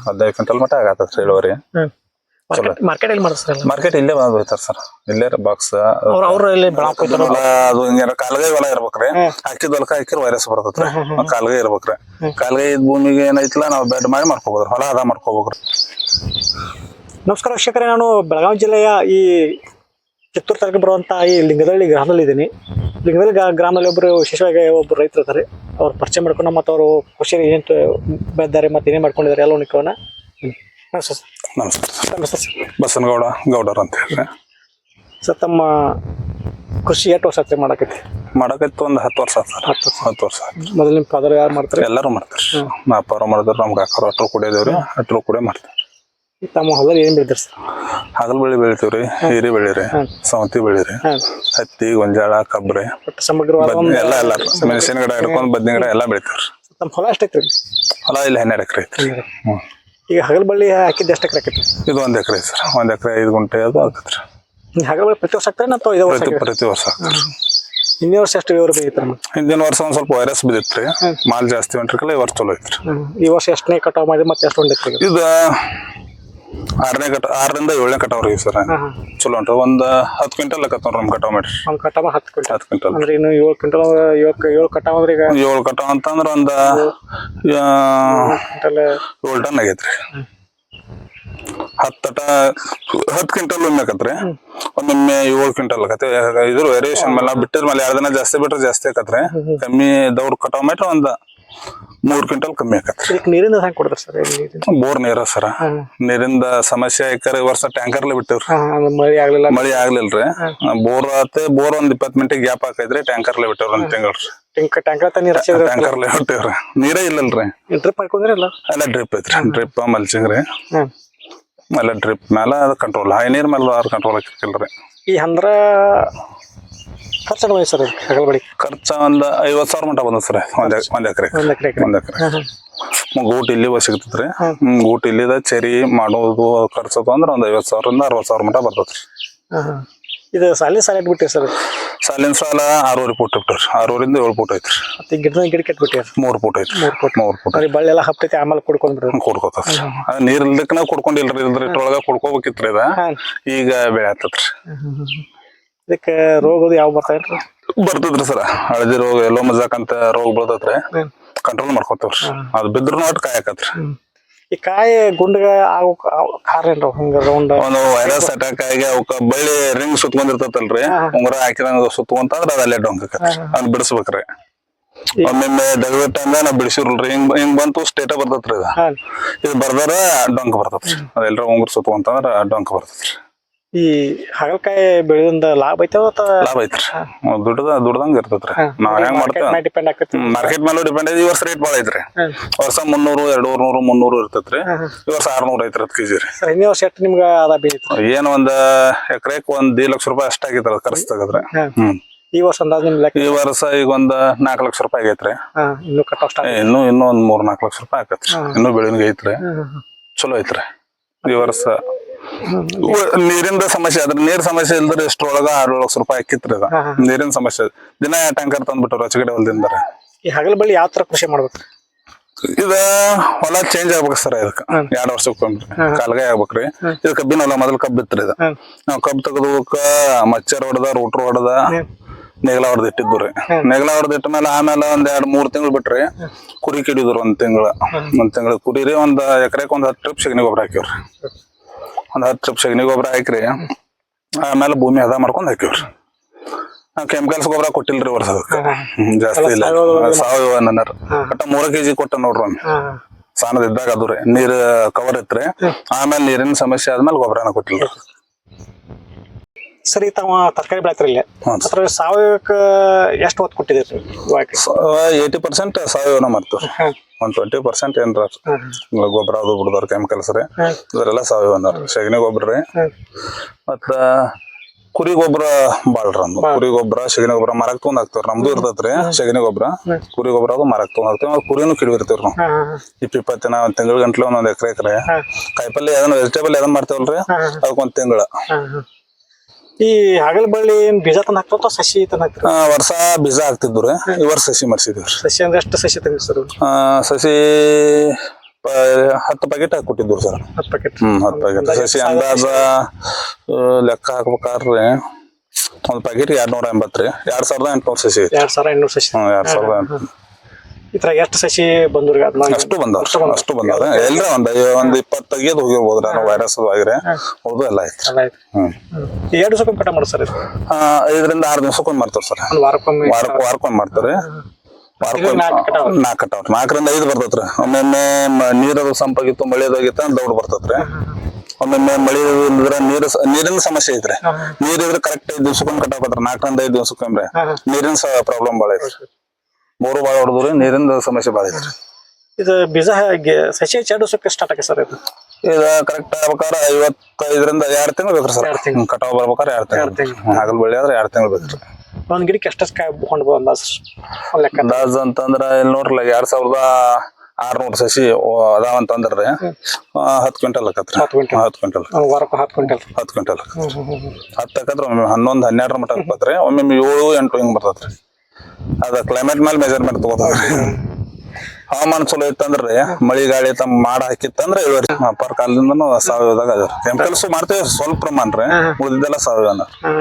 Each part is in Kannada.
ಹದಿನೈದು ಕ್ವಿಂಟಲ್ ಮಟ್ಟ ಆಗತ್ತತ್ರಿ ಇಳುವರಿ. ಮಾರ್ಕೆಟ್ ಎಲ್ಲಿ ಮಾಡ್ತಾರೆ ಮಾರ್ಕೆಟ್ ಇಲ್ಲೇ ಬಂದ್ ಹೋಯ್ತಾರ ಸರ್ ಇಲ್ಲೇ ಬಾಕ್ಸ್ ಅವ್ರ ಇಲ್ಲಿ ಅದು ಹಿಂಗಾರ ಕಾಲ್ಗೈ ಹೊಲ ಇರ್ಬೇಕ್ರಿ ಹಾಕಿದ ಹೊಲಕ್ಕ ಹಾಕಿರ್ ವೈರಸ್ ಬರ್ತೈತ್ರಿ ಕಾಲ್ಗೈ ಇರ್ಬೇಕ್ರಿ ಕಾಲ್ಗೈ ಭೂಮಿಗೆ ಏನೈತಿಲ್ಲ ನಾವು ಬೆಡ್ ಮಾಡಿ ಮಾಡ್ಕೋಬೋದ್ರಿ ಹೊಲ ಅದ ಮಾಡ್ಕೋಬೇಕ್ರಿ ನಮಸ್ಕಾರ ವೀಕ್ಷಕರೇ ನಾನು ಬೆಳಗಾವಿ ಜಿಲ್ಲೆಯ ಈ ಕಿತ್ತೂರು ತಾಲೂಕು ಬರುವಂತಹ ಈ ಲಿಂಗದಳ್ಳಿ ಗ್ರಾಮದಲ್ಲಿ ಇದ್ದೀನಿ ಗ್ರಾ- ಗ್ರಾಮದಲ್ಲಿ ಒಬ್ಬರು ವಿಶೇಷವಾಗಿ ಒಬ್ಬರು ರೈತರು ಇರ್ತಾರೆ ಅವ್ರು ಪರಿಚಯ ಮಾಡ್ಕೊಂಡು ಮತ್ತು ಅವರು ಕೃಷಿ ಏನು ಬೆದ್ದಾರೆ ಮತ್ತು ಏನೇನು ಮಾಡ್ಕೊಂಡಿದ್ದಾರೆ ಎಲ್ಲ ನಿಕ್ಕೋಣ ನಮಸ್ಕಾರ ನಮಸ್ಕಾರ ಸರ್. ಬಸನಗೌಡ ಗೌಡರ್ ಅಂತ ಹೇಳಿದ್ರೆ ಸರ್ ತಮ್ಮ ಕೃಷಿ ಎಷ್ಟು ವರ್ಷ ಆಗ್ತದೆ ಮಾಡಕೈತಿ ಮಾಡಕೈತಿ ಒಂದು ಹತ್ತು ವರ್ಷ ಆಗ್ತದೆ ಹತ್ತು ವರ್ಷ. ಹತ್ತು ವರ್ಷ ಆತ್. ಮೊದಲು ನಿಮ್ಮ ಫಾದರ್ ಯಾರು ಮಾಡ್ತಾರೆ? ಎಲ್ಲರೂ ಮಾಡ್ತಾರೆ ನಾ ಅವ್ರು ಮಾಡಿದ್ರು ನಮ್ಗೆ ಅಕ್ಕರು ಅಟ್ರು ಕುಡಿಯೋದೇವ್ರಿ ಅಟ್ರು ಕೂಡ ಮಾಡ್ತಾರ. ತಮ್ಮ ಹೊಲದಲ್ಲಿ ಏನು ಬೆಳಿತೀರಿ ಸರ್? ಹಾಗಲ್ ಬೆಳಿ ಬೆಳಿತೀವ್ರಿ ಹೀರಿ ಬೆಳಿರಿ ಸೌತಿ ಬೆಳಿರಿ ಹತ್ತಿ ಗೊಂಜಾಳ ಸಮಗ್ರವಾದ ಬದ್ನಿ ಒಂದು ಎಲ್ಲ ಎಲ್ಲ ಮೆಣಸಿನ ಗಿಡ ಹಿಡ್ಕೊಂಡ್ ಬದ್ನಿ ಗಿಡ ಎಲ್ಲ ಬೆಳಿತೀವ್ರಿ. ತಮ್ಮ ಹೊಲ ಎಷ್ಟೈತಿ ರೀ ಹೊಲ ಇಲ್ಲಿ ಹನ್ನೆರಡು ಎಕರೆ ಐತ್ರಿ. ಹ್ಮ್. ಈಗ ಹಗಲ್ಬಳ್ಳಿ ಹಾಕಿದ್ದು ಎಷ್ಟು ಎಕರೆ ಆಕೈತಿ ಇದು ಒಂದ್ ಎಕರೆ ಸರ್ ಒಂದ್ ಎಕರೆ ಐದು ಗುಂಟೆ ಅದು ಆಗತ್ರಿ ಹಗಲ್ ಬಳ್ಳಿ ಪ್ರತಿ ವರ್ಷ ಆಗ್ತಾರೆ ಅಥವಾ ಇದು ವರ್ಷ ಪ್ರತಿ ವರ್ಷ ಆಗ್ತದ್ರಿ ಹಿಂದಿನ ವರ್ಷ ಎಷ್ಟು ಇವರು ನಮ್ಗೆ? ಹಿಂದಿನ ವರ್ಷ ಒಂದ್ ಸ್ವಲ್ಪ ವೈರಸ್ ಬಿದ್ದಿತ್ರಿ ಮಾಲ್ ಜಾಸ್ತಿ ಹೊಂಟ್ರಿಕಲ್ಲ ಈ ವರ್ಷ ಚಲೋ ಐತ್ರಿ. ಈ ವರ್ಷ ಎಷ್ಟನೇ ಕಟಾವ್ ಮಾಡಿ ಮತ್ತೆ ಎಷ್ಟು ಇದು ಆರನೇ ಕಟ ಆರರಿಂದ ಏಳನೇ ಕಟಾವ್ರಿ ಸರ್. ಚಲೋ ಉಂಟು. ಒಂದ್ ಹತ್ತು ಕ್ವಿಂಟಲ್ ಲೆಕ್ಕ ನೋಡ್ರಿ ನಮ್ ಕಟಾವ್ ಮಾಡ್ರಿ. ಒಂದ್ ಕಟಾವ ಹತ್ತು ಕ್ವಿಂಟಲ್. ಹತ್ತು ಕ್ವಿಂಟಲ್. ಅಂದ್ರೆ ಇನ್ನು ಏಳು ಕ್ವಿಂಟಲ್ ಏಳು ಏಳು ಕಟಾವ್ ಅಂದ್ರೆ ಈಗ ಏಳು ಕಟಾವ್ ಅಂತಂದ್ರ ಒಂದ ಏಳು ಟನ್ ಆಗೈತ್ರಿ. ಹತ್ತು ಟ ಹತ್ತು ಕ್ವಿಂಟಲ್ ಒಮ್ಮೆ ಆಕತ್ರಿ ಒಮ್ಮೊಮ್ಮೆ ಏಳು ಕ್ವಿಂಟಲ್ ಆಕತಿ ಇದ್ರ ವೇರಿಯೇಷನ್ ಮೇಲೆ ಬಿಟ್ಟಿರ ಮೇಲೆ ಎರಡು ದಿನ ಜಾಸ್ತಿ ಬಿಟ್ರೆ ಜಾಸ್ತಿ ಆಕತ್ರಿ ಕಮ್ಮಿ ದೌಡ್ ಕಟಾವ್ ಮಾಡ್ರಿ ಒಂದ್ ಮೂರ್ ಕ್ವಿಂಟಲ್ ಕಮ್ಮಿ ಆಕತ್ರಿ. ಇದಕ್ಕೆ ನೀರಿಂದ ಹೆಂಗೆ ಕೊಡ್ತಾರೆ ಸರ್ ನೀರಿಂದ? ಬೋರ್ ನೀರ ಸರ. ನೀರಿಂದ ಸಮಸ್ಯೆ ಈ ವರ್ಷ ಟ್ಯಾಂಕರ್ಲೆ ಬಿಟ್ಟಿವ್ರಿ. ಮಳಿ ಆಗ್ಲಿಲ್ಲ. ಮಳೆ ಆಗ್ಲಿಲ್ರಿ. ಬೋರ್ ಆತ ಬೋರ್ ಒಂದ್ ಇಪ್ಪತ್ ಮಿನಿಟ್ ಗ್ಯಾಪ್ ಹಾಕಿದ್ರೆ ಟ್ಯಾಂಕರ್ ಬಿಟ್ಟವ್ರ ಒಂದ್ ತಿಂಗಳ್ರಿ ಟ್ಯಾಂಕ್ ಟ್ಯಾಂಕರ್ ನೀರು ಹಚ್ಚಿದ್ರೆ? ಟ್ಯಾಂಕರ್ಲೆ ಬಿಟ್ಟಿವ್ರಿ. ನೀರೇ ಇಲ್ಲಲ್ರಿ. ಡ್ರಿಪ್ ಎಲ್ಲ? ಡ್ರಿಪ್ ಐತ್ರಿ. ಡ್ರಿಪ್ ಮಲ್ಚಿಂಗ್ ರೀ ಹಾಂ. ಡ್ರಿಪ್ ಮೇಲೆ ಕಂಟ್ರೋಲ್ ಹೈ ನೀರ್ ಮೇಲೆ ಕಂಟ್ರೋಲ್ ಹಾಕಿರ್ಕಿಲ್ರಿ ಈ ಅಂದ್ರ ಖರ್ಚು ಬಂದಿದೆ ಸರ್ ಬಳಿ ಖರ್ಚ ಒಂದು ಐವತ್ತು ಸಾವಿರ ಮಟ್ಟ ಬಂದ ಸರ್ ಒಂದು ಒಂದ್ ಎಕರೆ. ಒಂದು ಎಕರೆ ಒಂದ್ ಎಕರೆ. ಗೂಟ್ ಇಲ್ಲಿ ಸಿಗ್ತೈತ್ರಿ ರೀ ಗೂಟ್ ಇಲ್ಲಿದ ಚೆರಿ ಮಾಡೋದು ಖರ್ಚದು ಅಂದ್ರೆ ಒಂದು ಐವತ್ತು ಸಾವಿರದಿಂದ ಅರವತ್ತು ಸಾವಿರ ಮಟ್ಟ ಹಾಂ ಇದು ಸಾಲಿನ ಸಾಲ ಇಟ್ಬಿಟ್ಟಿ ಸರ್? ಸಾಲಿನ ಸಾಲ ಆರೂವರೆ ಫುಟ್ ಇಟ್ರಿ ಆರೂರಿಂದ ಏಳು ಫುಟ್ ಐತ್ರಿ. ಮತ್ತೆ ಈ ಗಿಡದ ಗಿಡ ಕೆಟ್ಬಿಟ್ಟಿರಿ ಮೂರ್ ಫುಟ್ ಐತ್ರಿ. ಮೂರು ಫುಟ್. ಮೂರು ಫುಟ್ ಬಳ್ಳಿ ಎಲ್ಲ ಹಪ್ತೈತಿ ಆಮೇಲೆ ಕುಡ್ಕೊಂಡ್ ಬಿಡ್ರಿ ಕೊಡ್ಕೋತ ನೀರ್ ಇಲ್ದಕ್ಕನ ಕುಡ್ಕೊಂಡಿಲ್ರಿ ಇಲ್ದ್ರಿ ಇಟ್ರೊಳಗ ಕುಡ್ಕೋಬೇಕಿತ್ರಿ ಇದ. ಈಗ ಬೆಳೆ ಹತ್ತತ್ರಿ ಇದಕ್ಕೆ ರೋಗದ ಯಾವ ಬರ್ತಾವೇನ್ರಿ ಬರ್ತದ್ರಿ ಸರ. ಹಳದಿ ರೋಗ ಎಲ್ಲೋ ಮಜಾಕ್ ಅಂತ ರೋಗ ಬರ್ತೈತ್ರಿ. ಕಂಟ್ರೋಲ್ ಮಾಡ್ಕೊತವ್ರಿ ಅದು ಬಿದ್ರು ಒಟ್ಟು ಕಾಯಕತ್ರಿ ಈ ಕಾಯಿ ಗುಂಡ ಆಗೋ ಕಾರಣ ಏನ್ರ ಹಂಗ ರೌಂಡ್ ಒಂದು ವೈರಸ್ ಅಟ್ಯಾಕ್ ಆಗಿ ಅವಕ್ಕ ಬಳ್ಳಿ ರಿಂಗ್ ಸುತ್ಕೊಂಡಿರ್ತೈತಲ್ರಿ ಉಂಗುರ ಹಾಕಿದಂಗ ಸುತ್ತಕೊಂತಂದ್ರ ಅದ ಅಲ್ಲೇ ಡೊಂಕ್ ಆಕತ್ರಿ. ಅದ್ ಬಿಡಿಸ್ಬೇಕ್ರಿ. ಒಮ್ಮೊಮ್ಮೆ ದಗದ ಟೈಮ್ದಾಗ ನಾವ್ ಬಿಡಿಸಿರ್ಲ್ರಿ. ಹಿಂಗ್ ಹಿಂಗ್ ಬಂತು ಸ್ಟೇಟ ಬರ್ತೈತ್ರಿ ಇದು. ಬರ್ದಾರ ಡೊಂಕ ಬರ್ತೈತ್ರಿ. ಅದೆಲ್ಲರ ಉಂಗುರ ಸುತ್ತಕೊಂತಂದ್ರ ಡೊಂಕ ಬರ್ತೈತ್ರಿ. ಈ ಹಾಗಲಕಾಯಿ ಬೆಳೆದಿಂದ ಲಾಭ ಐತೆ ಲಾಭ ಐತ್ರಿ. ದುಡ್ಡದ ದುಡ್ದಂಗ ಇರ್ತೈತ್ರಿ. ನಾವ್ ಹೆಂಗ್ ಮಾಡ್ತೇವೆ? ಮಾರ್ಕೆಟ್ ಮೇಲೂ ಡಿಪೆಂಡ್ ಐತಿ ಈ ವರ್ಷ ರೇಟ್ ಭಾಳ ಐತ್ರಿ. ವರ್ಷ ಮುನ್ನೂರು ಎರಡೂರ್ ನೂರು ಮುನ್ನೂರು ಇರ್ತೈತ್ರಿ. ಈ ವರ್ಷ ಆರ್ನೂರ್ ಐತ್ರಿ ಹತ್ತು ಕೆಜಿ ರೀ. ಹಿಂದಿನ ವರ್ಷ ಎಷ್ಟು ನಿಮ್ಗೆ ಅದ ಬೀಳಿತ್ತು ಏನ್ ಒಂದ್ ಎಕರೆಕ್ ಒಂದ್ ದಿ ಲಕ್ಷ ರೂಪಾಯಿ ಅಷ್ಟ ಆಗೈತ್ರ ಖರ್ಚು ತೆಗದ್ರೆ. ಹ್ಮ್. ಈ ವರ್ಷ ಅಂದಾಜು ನಿಮ್ ಲೆಕ್ಕ ಈ ವರ್ಷ ಈಗ ಒಂದ್ ನಾಲ್ಕು ಲಕ್ಷ ರೂಪಾಯಿ ಆಗೈತ್ರಿ. ಇನ್ನು ಏ, ಇನ್ನೂ ಇನ್ನೂ ಒಂದ್ ಮೂರ್ ನಾಲ್ಕು ಲಕ್ಷ ರೂಪಾಯಿ ಆಕತ್ರಿ ಇನ್ನು ಬೆಳಿನಿಗೆ ಐತ್ರಿ. ಚಲೋ ಐತ್ರಿ. ಈ ವರ್ಷ ನೀರಿಂದ ಸಮಸ್ಯೆ ಅದ್ರ ನೀರ್ ಸಮಸ್ಯೆ ಇಲ್ದ್ರೆ ಎಷ್ಟೊಳಗ ಆರು ಲಕ್ಷ ರೂಪಾಯಿ ಹಾಕಿತ್ರಿ ಅದ. ನೀರಿನ ಸಮಸ್ಯೆ ದಿನ ಟ್ಯಾಂಕರ್ ತಂದ್ಬಿಟ್ಟು ರಚಗಡೆ ಹೊಲದಿಂದ. ಈ ಹಗಲ ಬಳ್ಳಿ ಯಾವ ತರ ಕೃಷಿ ಮಾಡ್ಬೇಕು? ಇದ ಹೊಲ ಚೇಂಜ್ ಆಗ್ಬೇಕು ಸರ್ ಇದಕ್ಕ. ಎರಡು ವರ್ಷಕ್ಕೊಮ್ರಿ ಕಾಲ್ಗಾಯಿ ಆಗ್ಬೇಕ್ರಿ. ಇದು ಕಬ್ಬಿನ ಹೊಲ ಮೊದಲು ಕಬ್ಬ್ ಇತ್ರಿ ಇದ. ನಾವ್ ಕಬ್ ತೆಗೆದವಕ್ಕ ಮಚ್ಚರ್ ಹೊಡೆದ ರೂಟ್ರ್ ಹೊಡೆದ. ನೆಗಲ ಹೊಡೆದ್ ಇಟ್ಟಿದ್ದು ರೀ ನೆಗಲ ಹೊಡೆದ್ ಇಟ್ಟ ಮೇಲೆ ಆಮೇಲೆ ಒಂದ್ ಎರಡ್ ಮೂರ್ ತಿಂಗಳು ಬಿಟ್ರಿ ಕುರಿ ಕಿಡಿದ್ರು ಒಂದ್ ತಿಂಗಳ. ಒಂದ್ ತಿಂಗಳ ಕುರಿ ರೀ ಒಂದ್ ಎಕರೆಕ್ ಒಂದ್ ಹತ್ತು ಟ್ರಿಪ್ ಸಗಣಿ ಗೊಬ್ಬರ ಹಾಕಿವ್ರಿ ಒಂದ್ ಹತ್ತು ಚಪ್ ಸಗಣಿ ಗೊಬ್ಬರ ಹಾಕ್ರಿ. ಆಮೇಲೆ ಭೂಮಿ ಹದ ಮಾಡ್ಕೊಂಡ್ ಹಾಕಿವ್ರಿ ಕೆಮಿಕಲ್ಸ್ ಗೊಬ್ಬರ ಕೊಟ್ಟಿಲ್ರಿ ವರ್ಷ ಜಾಸ್ತಿ ಇಲ್ಲ. ಸಾವಯವ ಅನ್ನರ ಒಟ್ಟ ಮೂರ ಕೆಜಿ ಕೊಟ್ಟ ನೋಡ್ರಿ ಒಮ್ಮೆ. ಇದ್ದಾಗ ಸಣ್ಣದಿದ್ದಾಗ ಅದು ರೀ. ನೀರ್ ಕವರ್ ಇತ್ರಿ. ಆಮೇಲೆ ನೀರಿನ ಸಮಸ್ಯೆ ಆದ್ಮೇಲೆ ಗೊಬ್ಬರನ ಕೊಟ್ಟಿಲ್ರಿ. ಸರಿ ತಾವ ತರಕಾರಿ ಬೆಳೆತ್ರಿ ಇಲ್ಲಿ. ಅದ್ರ ಸಾವಯವಕ್ಕೆ ಎಷ್ಟು ಹೊತ್ತು ಕೊಟ್ಟಿದ್ದೀರಿ? ಏಯ್ಟಿ ಪರ್ಸೆಂಟ್ ಸಾವಯವನ ಮಾಡ್ತೀವಿ ಒಂದ್ ಟ್ವೆಂಟಿ ಪರ್ಸೆಂಟ್ ಏನ್ರ ಗೊಬ್ಬರ ಅದು ಬಿಡ್ದವ್ರ ಕೆಮಿಕಲ್ಸ್ ರೀ ಇದರೆಲ್ಲ ಸಾವಯವ ಸಗಣಿ ಗೊಬ್ಬರ ರೀ. ಮತ್ತ ಕುರಿ ಗೊಬ್ಬರ ಬಾಳ್ರ ನಮ್ದು ಕುರಿ ಗೊಬ್ಬರ ಸಗಣಿ ಗೊಬ್ಬರ ಮರಕ್ ತಗೊಂಡ್ ಹಾಕ್ತೇವ್ರಿ. ನಮ್ದು ಇರ್ತೈತ್ರಿ ಸಗಣಿ ಗೊಬ್ಬರ ಕುರಿ ಗೊಬ್ಬರ ಅದು ಮರಕ್ ತಗೊಂಡ್ ಹಾಕ್ತೇವೆ. ಕುರಿನು ಕಿಡಿದಿರ್ತೀವ್ರಿ ನಾವು. ಇಪ್ಪ ಇಪ್ಪತ್ತಿನ ಒಂದ್ ತಿಂಗಳ ಗಂಟ್ಲೆ ಒಂದೊಂದ್ ಎಕರೆ ಎಕರೆ. ಕಾಯಿಪಲ್ಲೆ ಅದನ್ನ ವೆಜಿಟೇಬಲ್ ಅದನ್ನ ಮಾಡ್ತೇವಲ್ರಿ? ಅದಕ್ಕೊಂದ್ ಒಂದ್ ತಿಂಗಳ ಈ ಹಾಗಲ ಬಳ್ಳಿ ಏನ್ ಬೀಜ ತಂದು ಹಾಕ್ತಾವ ಸಸಿ ತಂದು ಹಾಕ್ತಾರ? ವರ್ಷ ಬೀಜ ಹಾಕ್ತಿದ್ರು ಈ ವರ್ಷ ಸಸಿ ಮಾಡಿಸಿದ್ವಿ ಸಸಿ ಅಂದ್ರೆ ಎಷ್ಟು ಸಸಿ ತಂದ್ರಿ ಸರ್ ಸಸಿ ಹತ್ತು ಪ್ಯಾಕೆಟ್ ಹಾಕಿ ಕೊಟ್ಟಿದ್ರು ಸರ್. ಹತ್ತು ಪ್ಯಾಕೆಟ್ ಹ್ಮ್ ಹತ್ತು ಪ್ಯಾಕೆಟ್ ಸಸಿ ಅಂದಾಜ ಲೆಕ್ಕ ಹಾಕ್ಬೇಕಾದ್ರೆ ಒಂದು ಪ್ಯಾಕೆಟ್ ಎರಡ್ ನೂರ ಎಂಬತ್ತು ರೀ. ಎರಡ್ ಸಾವಿರದ ಎಂಟ್ನೂರು ಸಸಿ ಎರಡ್ ಸಾವಿರ ಇನ್ನೂರು ಸಸಿ. ಹ್ಮ್ ಎರಡ್ ಸಾವಿರದ ಎಂಟ್ನೂರು. ಈ ತರ ಎಷ್ಟು ಸಸಿ ಬಂದ್ರಿ ಅಷ್ಟು ಬಂದವ್ರ ಅಷ್ಟು ಬಂದವ್ರ. ಎಲ್ರ ಒಂದ್ ಒಂದ್ ಇಪ್ಪತ್ತು ತೆಗಿಯೋದು ನಾನು ವೈರಸ್ ಆಗಿರೆ ಹೌದು ಎಲ್ಲ ಐತ್ರಿ ಎಲ್ಲ ಎರಡು ದಿವಸಕ್ಕೊಮ್ಮೆ ಕಟ ಮಾಡಿ ಸರ್ ಐದರಿಂದ ಆರು ದಿವ್ಸಕ್ಕೊಂದ್ ಮಾಡ್ತಾರೆ ಸರ್. ವಾರಕ್ಕೊಮ್ಮೆ ವಾರಕ್ಕೆ ವಾರಕ್ಕೊಂದ್ ಮಾಡ್ತಾರೆ. ನಾಲ್ಕು ಕಟಾವ್. ನಾಲ್ಕು ಕಟಾವ್. ನಾಲ್ಕರಿಂದ ಐದು ಬರ್ತೈತ್ರಿ. ಒಮ್ಮೊಮ್ಮೆ ನೀರದು ಸಂಪಾಗಿತ್ತು ಮಳೆದಾಗಿತ್ತ ದೌಡ್ ಬರ್ತೈತ್ರಿ. ಒಮ್ಮೊಮ್ಮೆ ಮಳೆ ಇಲ್ದ್ರ ನೀರು ನೀರಿನ ಸಮಸ್ಯೆ ಐತ್ರಿ. ನೀರಿದ್ರೆ ಕರೆಕ್ಟ್ ಐದು ದಿವ್ಸಕ್ಕೊಮ್ಮೆ ಕಟಾಕತ್ರ ನಾಲ್ಕರಿಂದ ಐದು ದಿವ್ಸಕ್ಕೊಮ್ಮೆ. ನೀರಿನ ಪ್ರಾಬ್ಲಮ್ ಭಾಳ ಐತ್ರಿ. ಬೋರು ಭಾಳ ಹೊಡೆದ್ರಿ ನೀರಿನ ಸಮಸ್ಯೆ ಭಾಳ ಐತ್ರಿ ಇದು ಬೀಜ ಹಾಗೆ ಸಸಿ ಚಾಡಿಸೋಕೆ ಸ್ಟಾರ್ಟ್ ಆಗಿ ಸರ್ ಇದು? ಇದು ಕರೆಕ್ಟ್ ಆಗ್ಬೇಕಾದ್ರೆ ಐವತ್ತೈದರಿಂದ ಎರಡು ತಿಂಗಳು ಬೇಕ್ರಿ ಸರ್. ಎರಡ್ ತಿಂಗ್ಳು. ಕಟಾವ್ ಬರ್ಬೇಕಾದ್ರೆ ಎರಡು ತಿಂಗಳು. ಹಾಗಲ್ ಬೆಳೆ ಆದ್ರೆ ಎರಡು ತಿಂಗಳು ಬೇಕ್ರಿ ಒಂದ್ ಗಿಡಕ್ಕೆ ಎಷ್ಟು ಕಾಯಿ ಹೊಂಡ್ಬೋದು ಅಂದಾಜ್ ಲೆಕ್ಕ. ಅಂದಾಜ್ ಅಂತಂದ್ರ ಇಲ್ಲಿ ನೋಡ್ರಲ್ಲ ಎರಡ್ ಸಾವಿರದ ಆರ್ನೂರು ಸಸಿ ಅದಾವಂತಂದ್ರಿ ಹತ್ತು ಕ್ವಿಂಟಲ್ ಆಕತ್ರಿ. ಹತ್ತು ಕ್ವಿಂಟಲ್. ಹತ್ತು ಕ್ವಿಂಟಲ್. ಒಂದು ವಾರಕ್ಕೆ ಹತ್ತು ಕ್ವಿಂಟಲ್. ಹತ್ತು ಕ್ವಿಂಟಲ್ ಹತ್ತು ಹಾಕತ್ರ ಒಮ್ಮೆ ಹನ್ನೊಂದು ಹನ್ನೆರಡರ ಮಟ್ಟ ಹಾಕ್ಬತ್ರಿ ಒಮ್ಮೆ ಏಳು ಎಂಟು ಹಿಂಗ್ ಬರ್ತೈತ್ರಿ. ಅದ ಕ್ಲೈಮೇಟ್ ಮೇಲೆ ಮೆಜರ್ಮೆಂಟ್ ತಗೋತಾರ. ಹವಾಮಾನ ಚಲೋ ಇತ್ತಂದ್ರೆ ಮಳಿ ಗಾಳಿ ತಮ್ಮ ಮಾಡ ಹಾಕಿತ್ತಂದ್ರೆ ಇಳುವರಿ ಪರ್ ಕಾಲದಿಂದನು ಸಾವಯವದಾಗ ಅದ ಕೆಮಿಕಲ್ಸ್ ಮಾಡ್ತೇವೆ ಸ್ವಲ್ಪ ಪ್ರಮಾಣ ರೀ ಉಳಿದಿದ್ದೆಲ್ಲ ಸಾವಯವ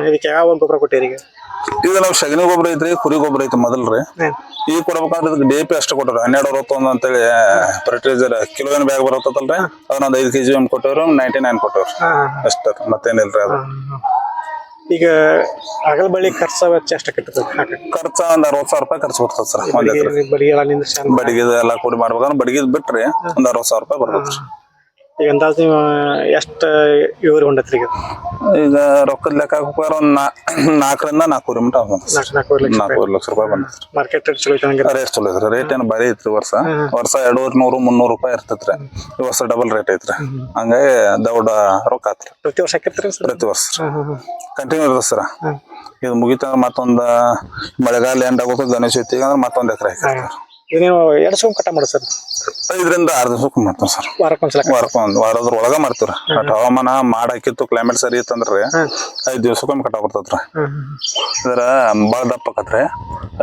ಇದಕ್ಕೆ ಯಾವ ಗೊಬ್ಬರ ಕೊಟ್ಟಿರಿ ಈಗ? ನಾವು ಸಗಣಿ ಗೊಬ್ಬರ ಐತ್ರಿ ಕುರಿ ಗೊಬ್ಬರ ಐತಿ ಮೊದಲ್ರಿ. ಈಗ ಕೊಡ್ಬೇಕಾದ್ರೆ ಇದಕ್ಕೆ ಡಿ ಪಿ ಅಷ್ಟು ಕೊಟ್ಟರು ಹನ್ನೆರಡು ಅರವತ್ತೊಂದು ಅಂತೇಳಿ ಫರ್ಟಿಲೈಸರ್ ಕಿಲೋ ಏನ್ ಬ್ಯಾಗ್ ಬರತ್ತಲ್ರಿ ಅದನ್ನೊಂದು ಐದು ಕೆಜಿ ಒಂದು ಕೊಟ್ಟವ್ರು ನೈಂಟಿ ನೈನ್ ಕೊಟ್ಟವ್ರು ಅಷ್ಟೇ ಅಷ್ಟ ಮತ್ತೇನಿಲ್ರಿ ಅದು. ಈಗ ಅಗಲ ಬಳಿ ಖರ್ಚ ವೆಚ್ಚ ಎಷ್ಟು ಕಟ್ಟದ ಖರ್ಚ ಒಂದ್ ಅರವತ್ ಸಾವಿರ ರೂಪಾಯಿ ಖರ್ಚು ಬರ್ತದ ಸರ್. ಬಡಿಗೆ ಎಲ್ಲ ಕೂಡಿ ಮಾಡ್ಬೇಕಂದ್ರೆ ಬಡಿಗೆ ಬಿಟ್ರಿ ಒಂದ್ ಅರವತ್ ಸಾವಿರ ರೂಪಾಯಿ ಬರ್ತದೆ ಈಗ ಅಂದಾಜು ನೀವು ಎಷ್ಟು ಇವರು ಹೊಂಡತ್ರಿ ಈಗ? ಈಗ ರೊಕ್ಕದ ಲೆಕ್ಕ ಹಾಕ್ಬೇಕಾದ್ರೆ ಒಂದ್ ನಾ- ನಾಲ್ಕರಿಂದ ನಾಲ್ಕೂವರೆ ಮಟ ನಾಲ್ಕು ನಾಲ್ಕೂವರೆ ಲಕ್ಷ ನಾಲ್ಕೂವರೆ ಲಕ್ಷ ರೂಪಾಯಿ ಬಂದ ಮಾರ್ಕೆಟ್ ರೇಟ್ ಚಲೋ ಐತೆ ಹಂಗೆ ರೇಟ್ ಚಲೋ ಐತ್ರಿ. ರೇಟ್ ಏನು ಭಾರಿ ಐತ್ರಿ ವರ್ಷ. ವರ್ಷ ಎರಡೂವರೆ ನೂರು ಮುನ್ನೂರು ರೂಪಾಯಿ ಇರ್ತೈತ್ರಿ. ಈ ವರ್ಷ ಡಬಲ್ ರೇಟ್ ಐತ್ರಿ. ಹಂಗಾಗಿ ದೌಡ ರೊಕ್ಕ ಆತ್ರಿ ಪ್ರತಿ ವರ್ಷ ಹಾಕಿರ್ತೀರಿ ಸರ್? ಪ್ರತಿ ವರ್ಷ. ಕಂಟಿನ್ಯೂ ಇರ್ತದೆ ಸರ್. ಇದು ಮುಗಿತಂದ್ರೆ ಮತ್ತೊಂದು ಮಳೆಗಾಲ ಎಂಡ್ ಆಗೋದು ಗಣೇಶ ಅಂದ್ರೆ ಮತ್ತೊಂದು ಎಕರೆ ಹಾಕಿರ್ತಾರೆ. ಈಗ ನೀವು ಎರಡು ಸಲ ಕಟ ಮಾಡಿ ಸರ್. ಐದರಿಂದ ಆರು ದಿವಸಕ್ಕೆ ಮಾಡ್ತಾರೆ ಸರ್. ವಾರಕ್ಕೊಂದ್ಸಲ ವಾರಕ್ಕೊಂದು ವಾರದ್ರ ಒಳಗ ಮಾಡ್ತೀವ್ರಿ. ಬಟ್ ಹವಾಮಾನ ಮಾಡ ಹಾಕಿತ್ತು ಕ್ಲೈಮೇಟ್ ಸರಿ ಇತ್ತಂದ್ರೆ ಐದ್ ದಿವ್ಸಕ್ಕೊಮ್ಮೆ ಕಟಾವ್ ಬರ್ತೈತ್ರಿ ಇದರ ಭಾಳ ದಪ್ಪ ಆಕತ್ರಿ.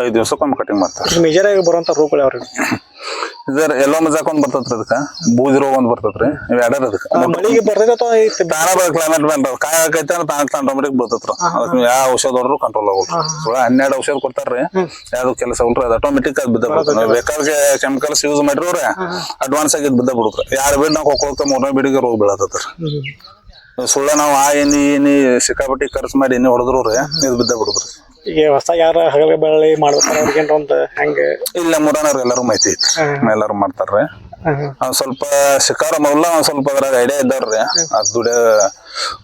ಐದ್ ದಿವಸಕ್ಕೊಮ್ಮೆ ಕಟಿಂಗ್ ಮಾಡ್ತಾರೆ ಮೇಜರ್ ಆಗಿ ಬರುವಂತ ರೋಗಗಳು ಯಾವ್ರಿ? ಇದ್ರ ಎಲ್ಲೋ ಮಜಾಕ್ ಒಂದ್ ಬರ್ತೈತ್ರಿ ಅದಕ್ಕ. ಬೂದಿ ರೋಗ ಒಂದ್ ಬರ್ತೈತ್ರಿ. ಇವ್ ಎರಡರ ಅದಕ್ಕ. ಮಳಿಗೆ ಬರ್ತೈತೆ ಅಥವಾ ತಾನ ಬರ ಕ್ಲೈಮೇಟ್ ಬಂದ ಕಾಯ ಆಗೈತೆ ಅಂದ್ರೆ ತಾನ ಆಟೋಮೆಟಿಕ್ ಬರ್ತೈತ್ರ. ಅದಕ್ಕೆ ಯಾವ ಔಷಧ ಹೊಡ್ರು ಕಂಟ್ರೋಲ್ ಆಗೋಲ್ರಿ. ಸುಳ ಹನ್ನೆರಡು ಔಷಧ ಕೊಡ್ತಾರ್ರಿ. ಯಾವ್ದು ಕೆಲಸ ಉಲ್ರಿ ಅದು ಆಟೋಮೆಟಿಕ್ ಆಗಿ ಬಿದ್ದ ಬಿಡ್ತಾರೆ ಬೇಕಾದ್ರೆ ಕೆಮಿಕಲ್ಸ್ ಯೂಸ್ ಮಾಡಿರೋರೆ ಅಡ್ವಾನ್ಸ್ ಆಗಿ ಬಿದ್ದ ಬಿಡುತ್ತೆ ಯಾರು ಬಿಡ್ ನಾವು ಹೋಗ್ತಾ ಮೂರನೇ ಬಿಡಿಗೆ ರೋಗ ಬೀಳತ್ತತ್ರ ಸುಳ್ಳ ನಾವು ಆ ಏನಿ ಏನಿ ಸಿಕ್ಕಾಪಟ್ಟಿ ಖರ್ಚು ಮಾಡಿ ಎಣ್ಣೆ ಹೊಡೆದ್ರು ರೀ ಇದು ಬಿದ್ದ ಬಿಡುದ್ರಿ ಈಗ ಹೊಸ ಯಾರ ಹಗಲ ಬೆಳ್ಳಿ ಮಾಡ್ಬೇಕಾರ ಅವ್ರಿಗೆ ಏನ್ರ ಒಂದು ಹೆಂಗೆ? ಇಲ್ಲ ಮುರಾನವ್ರ ಎಲ್ಲರೂ ಮಾಹಿತಿ ಐತಿ. ಎಲ್ಲರೂ ಮಾಡ್ತಾರ್ರಿ. ಅವ್ನ್ ಸ್ವಲ್ಪ ಶಿಕಾರ ಮೊದಲ ಒಂದ್ ಸ್ವಲ್ಪ ಅದ್ರಾಗ ಐಡಿಯಾ ಇದ್ದಾರ್ರಿ. ಅದ್ ದುಡ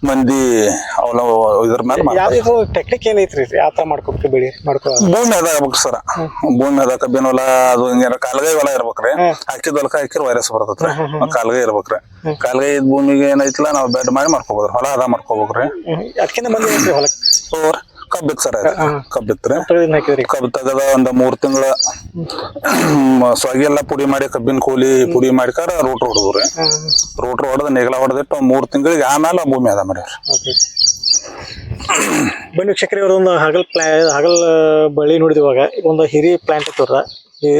ಮಂದಿ ಅವಲ ಇದ್ರ ಮೇಲೆ ಯಾವ್ದು ಟೆಕ್ನಿಕ್ ಏನೈತ್ರಿ ಯಾವ ತರ ಮಾಡ್ಕೊಬೇಕು ಬೆಳಿ? ಮಾಡ್ಕೊ. ಭೂಮಿ ಅದ ಆಗ್ಬೇಕು ಸರ. ಭೂಮಿ ಅದ ಕಬ್ಬಿನ ಹೊಲ ಅದು ಹಿಂಗೇನ ಕಾಲ್ಗೈ ಹೊಲ ಇರ್ಬೇಕ್ರಿ. ಹಾಕಿದ ಹೊಲಕ್ಕ ಹಾಕಿರ್ ವೈರಸ್ ಬರ್ತೈತ್ರಿ. ಕಾಲ್ಗೈ ಇರ್ಬೇಕ್ರಿ. ಕಾಲ್ಗೈ ಇದ್ ಭೂಮಿಗೆ ಏನೈತಿಲ್ಲ ನಾವು ಬೆಡ್ ಮಾಡಿ ಮಾಡ್ಕೋಬೋದ್ರಿ. ಹೊಲ ಅದ ಮಾಡ್ಕೋಬೇಕ್ರಿ. ಅದಕ್ಕಿಂತ ಮಂದಿ ಹೊಲಕ್ಕೆ ಕಬ್ಬಿತ್ ಸರ್ ಕಬ್ಬಿತ್ರಿ ಕಬ್ಬು ತೆಗದ ಒಂದ್ ಮೂರ್ ತಿಂಗಳ ಸೊಗಿ ಎಲ್ಲಾ ಪುಡಿ ಮಾಡಿ ಕಬ್ಬಿನ ಕೂಲಿ ಪುಡಿ ಮಾಡಿಕಾರ ರೋಟ್ರ್ ಹೊಡೆದ್ರಿ. ರೋಟ್ರ್ ಹೊಡೆದ ನೆಗಲ ಹೊಡೆದಿಟ್ಟು ಒಂದ್ ಮೂರ್ ತಿಂಗಳಿಗೆ ಆಮೇಲೆ ಭೂಮಿ ಅದ ಮಾಡ್ಯಾರ ಓಕೆ. ಬನ್ನಿ ವೀಕ್ಷಕರೇ ಒಂದು ಹಗಲ್ ಪ್ಲಾ ಹಗಲ್ ಬಳ್ಳಿ ನೋಡಿದ್ವಿ ಇವಾಗ. ಒಂದು ಹಿರಿ ಪ್ಲಾಂಟ್ ಇತ್ತು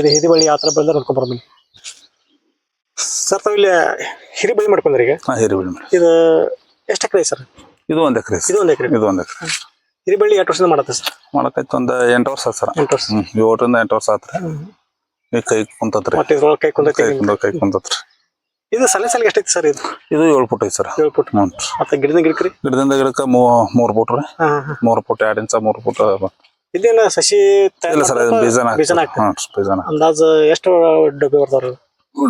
ಹಿರಿ ಬಳ್ಳಿ ಯಾವ ಥರ ಬೆಳೆದ ನೋಡ್ಕೊಂಡ್ ಬರ್ಬೇಕು ಸರ್ ತಾವು ಇಲ್ಲಿ ಹಿರಿ ಬಳ್ಳಿ ಮಾಡ್ಕೊಂಡ್ರಿ ಈಗ? ಹಾ ಹಿರಿ ಬಳ್ಳಿ ಇದು ಎಷ್ಟು ಎಕರೆ ಸರ್? ಇದು ಒಂದು ಎಕರೆ ಇದು ಒಂದು ಎಕರೆ. ಇದು ಒಂದು ಎಕರೆ. ಹಿರಿ ಎಂಟು ಎಷ್ಟು ವರ್ಷದಿಂದ ಮಾಡತ್ತೆ ಸರ್. ಮಾಡಕೈತಿ ಒಂದ್ ಎಂಟು ವರ್ಷ ಆತ್ ಸರ್. ಎಂಟು ವರ್ಷ. ಹ್ಮ್ ಏಳರಿಂದ ಎಂಟು ವರ್ಷ ಆತ್ರಿ ಈಗ ಕೈ ಕುಂತತ್ರಿ. ಮತ್ತೆ ಇದ್ರೊಳಗೆ ಕೈ ಕುಂದೈತಿ ಕೈ ಕುಂದ ಕೈ ಕುಂತತ್ರಿ ಇದು ಸಲ ಸಲಿಗೆ ಎಷ್ಟೈತಿ ಸರ್ ಇದು? ಇದು ಏಳು ಫುಟ್ ಐತಿ ಸರ್. ಏಳು ಫುಟ್ ಹ್ಞೂ ಮತ್ತೆ ಗಿಡದ ಗಿಡಕ್ರಿ? ಗಿಡದಿಂದ ಗಿಡಕ್ಕೆ ಮೂ ಮೂರ್ ಫುಟ್ ರೀ. ಮೂರು ಹಾಂ. ಮೂರ್ ಫುಟ್ ಎರಡು ಇಂಚ ಮೂರ್ ಫುಟ್ ಇದೇನ ಸಸಿ ತಯಾರ್ ಇಲ್ಲ ಸರ್ ಇದು? ಬೀಜನ ಬೀಜನ ಹಾಕ್ತೀವಿ. ಅಂದಾಜು ಎಷ್ಟು ಡಬ್ಬಿ ಬರ್ತಾವ್ರಿ?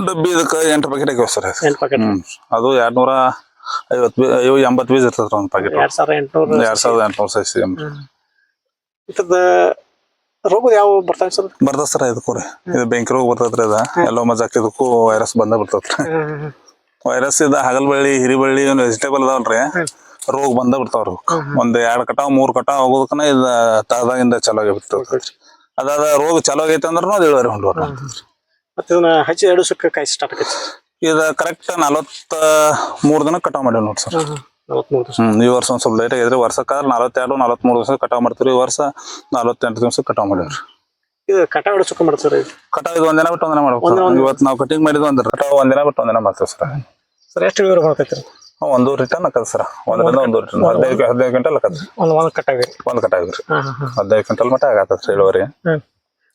ಡಬ್ಬಿ ಇದಕ್ಕೆ ಎಂಟು ಪ್ಯಾಕೆಟ್ ಹಾಕಿವ್ ಸರ್. ಎಂಟು ಪ್ಯಾಕೆಟ್ ಹ್ಮ್ ಅದು ಎರಡ್ ನೂರ ಐವತ್ ಎಂಬತ್ತು ಬೀಜ ಇರ್ತದ ಒಂದ್ ಪ್ಯಾಕೆಟ್ ಎರಡ್ ಸಾವಿರದ ಎಂಟುನೂರು ಎರಡ್ ಸಾವಿರದ ಎಂಟುನೂರು ಸೈಸ್ ಇದ್ರದ ರೋಗ ಯಾವ ಬರ್ತಾವೆ ಸರ್? ಬರ್ತದ ಸರ್ ಇದಕ್ಕೂ ರೀ. ಇದು ಬೆಂಕಿ ರೋಗ ಬರ್ತೈತ್ರಿ ಅದ ಎಲ್ಲೋ ಮಜಾಕ್ ಇದಕ್ಕೂ ವೈರಸ್ ಬಂದ ಬರ್ತೈತ್ರಿ. ವೈರಸ್ ಇದ ಹಗಲ್ ಹಿರಿಬಳ್ಳಿ ವೆಜಿಟೇಬಲ್ ಅದಾವಲ್ರಿ. ರೋಗ ಬಂದ ಬಿಡ್ತಾವ್ರಿ. ಒಂದ್ ಎರಡ್ ಕಟಾವ್ ಮೂರ್ ಕಟಾವ್ ಆಗೋದಕ್ಕನ ಇದ ತಾದಾಗಿಂದ ಚಲೋ ಆಗಿಬಿಡ್ತೈತಿ ಅದಾದ ರೋಗ ಚಲೋ ಆಗೈತೆ ಅಂದ್ರೂ ಅದು ಇಳುವರಿ ಹೊಂದ್ಬೋದು ಮತ್ತೆ ಇದನ್ನ ಹಚ್ಚಿ ಎರಡು ಸುಕ್ಕ ಕಾಯಿ ಸ್ಟಾರ್ಟ್ ಆಗೈತಿ. ಇದ ಕರೆಕ್ಟ್ ನಲವತ್ತ ಮೂರ್ ದಿನ ಕಟಾವ್ ಮಾಡೇವ್ ನೋಡ್ರಿ ಸರ್ ಹ್ಮ್ ಈ ವರ್ಷ ಒಂದ್ ಸ್ವಲ್ಪ ಲೇಟ್ ಆಗಿದ್ರಿ ವರ್ಷಕ್ಕಾದ್ರೆ ನಲವತ್ತೆರಡು ನಲವತ್ಮೂರು ದಿವಸ ಕಟಾವ್ ಮಾಡ್ತೀವಿ ಈ ವರ್ಷ ನಲವತ್ತೆಂಟು ದಿವಸ ಕಟಾವ್ ಮಾಡಿವ್ರಿ. ಇದು ಕಟ ಎಷ್ಟು ಮಾಡ್ತಾರೆ ಕಟಾವ್ ಇದು? ಒಂದಿನ ಬಿಟ್ಟು ಒಂದಿನ ಮಾಡ್ಬೇಕು ಇವತ್ತು ನಾವು ಕಟಿಂಗ್ ಮಾಡಿದ್ ಒಂದ್ ಕಟಾವ್ ಒಂದಿನ ಬಿಟ್ಟು ಒಂದಿನ ಮಾಡ್ತೀವಿ ಸರ್ ಸರ್ ಎಷ್ಟು ಇಳುವರಿ ಒಂದು ರಿಟರ್ನ್ ಹಾಕದ ಸರ್ ಒಂದರಿಂದ ಒಂದು ರಿಟರ್ನ್ ಹದಿನೈದು ಹದಿನೈದು ಕ್ವಿಂಟಲ್ ಹಾಕದ್ರಿ ಒಂದು ಕಟ್ಟಾಗಿ ಒಂದು ಹಾಂ ಹದಿನೈದು ಕ್ವಿಂಟಲ್ ಮಟ್ಟ ಆಗತ್ತ ಇಳುವರಿ.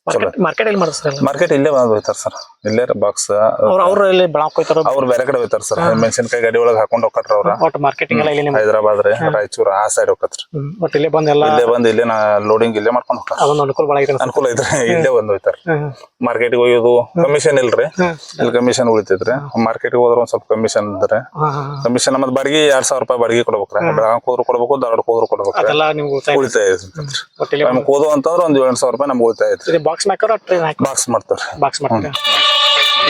ಮಾರ್ಕೆಟ್ ಮಾರ್ಕೆಟ್ ಎಲ್ಲಿ ಮಾಡ್ತಾರೆ ಸರ್? ಮಾರ್ಕೆಟ್ ಇಲ್ಲೇ ಬಂದ್ ಹೋಯ್ತಾರ ಸರ್. ಇಲ್ಲೇ ಬಾಕ್ಸ್ ಅವ್ರು ಅವ್ರ ಇಲ್ಲಿ ಬೆಳಕ್ ಹೋಯ್ತಾರ ಅವ್ರು ಬೇರೆ ಕಡೆ ಹೋಯ್ತಾರ ಸರ್. ಮೆಣಸಿನಕಾಯಿ ಗಾಡಿ ಒಳಗೆ ಹಾಕೊಂಡು ಹೋಗ್ತಾರ ಅವ್ರ. ಒಟ್ಟು ಮಾರ್ಕೆಟಿಂಗ್ ಎಲ್ಲ ಇಲ್ಲಿ ಹೈದರಾಬಾದ್ ರೀ ರಾಯಚೂರು ಆ ಸೈಡ್ ಹೋಗತ್ರಿ ಬಟ್ ಇಲ್ಲೇ ಬಂದೆಲ್ಲ ಇಲ್ಲೇ ಬಂದು ಇಲ್ಲೇ ನಾ ಲೋಡಿಂಗ್ ಇಲ್ಲೇ ಮಾಡ್ಕೊಂಡು ಹೋಗ್ತಾರ. ಅದೊಂದು ಅನುಕೂಲ ಭಾಳ ಐತೆ ಅನುಕೂಲ ಐತ್ರಿ. ಇಲ್ಲೇ ಬಂದ್ ಹೋಯ್ತಾರ ಮಾರ್ಕೆಟ್ ಮಾರ್ಕೆಟ್ಗೆ ಒಯ್ಯೋದು ಕಮಿಷನ್ ಇಲ್ರಿ. ಇಲ್ಲಿ ಕಮಿಷನ್ ಉಳಿತೈತ್ರಿ. ಮಾರ್ಕೆಟ್ಗೆ ಹೋದ್ರ ಒಂದ್ ಸ್ವಲ್ಪ ಕಮಿಷನ್ ಇದ್ರೆ ಹಾಂ ಕಮಿಷನ್ ನಮ್ಮದ್ ಬಾಡಿಗೆ ಎರಡ್ ಸಾವಿರ ರೂಪಾಯಿ ಬಾಡಿಗೆ ಕೊಡ್ಬೇಕ್ರಿ. ಬೆಳಗಾಕ್ ಹೋದ್ರು ಕೊಡ್ಬೇಕು ಧಾರವಾಡಕ್ಕೆ ಹೋದ್ರು ಕೊಡ್ಬೇಕು ಉಳಿತಾಯ ನಮ್ಗೆ ಹೋದು ಅಂತಂದ್ರೆ ಒಂದ್ ಏಳು ಸಾವಿರ ರೂಪಾಯಿ ನಮ್ಗೆ ಉಳಿತಾಯ ಬಾಕ್ಸ್ ಹಾಕೋರ ಟ್ರೈನ್ ಹಾಕಿ ಬಾಕ್ಸ್ ಮಾಡ್ತಾರೆ. ಬಾಕ್ಸ್ ಮಾಡ್ತಾರೆ?